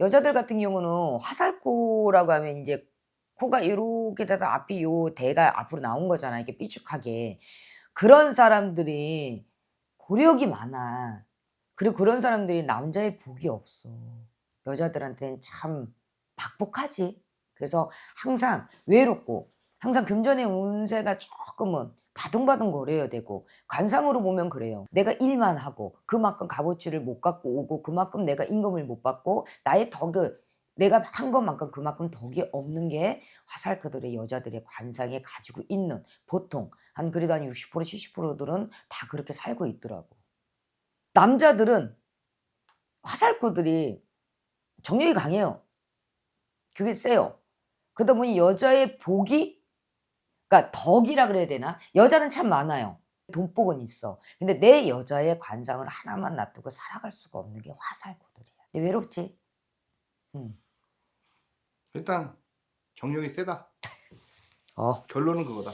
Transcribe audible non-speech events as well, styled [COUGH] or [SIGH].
여자들 같은 경우는 화살코라고 하면 이제 코가 이렇게 돼서 앞이 요 대가 앞으로 나온 거잖아. 이렇게 삐죽하게. 그런 사람들이 고력이 많아. 그리고 그런 사람들이 남자의 복이 없어. 여자들한테는 참 박복하지. 그래서 항상 외롭고 항상 금전의 운세가 조금은 바둥바둥 거려야 되고 관상으로 보면 그래요. 내가 일만 하고 그만큼 값어치를 못 갖고 오고 그만큼 내가 임금을 못 받고 나의 덕을 내가 한 것만큼 그만큼 덕이 없는 게 화살크들의 여자들의 관상에 가지고 있는 보통 한 그래도 한 60% 70%들은 다 그렇게 살고 있더라고. 남자들은 화살코들이 정력이 강해요. 그게 세요. 그러다 보니 여자의 복이 그러니까 덕이라 그래야 되나? 여자는 참 많아요. 돈복은 있어. 근데 내 여자의 관상을 하나만 놔두고 살아갈 수가 없는 게 화살코들이야. 근데 외롭지? 음. 일단 정력이 세다. [LAUGHS] 어. 결론은 그거다.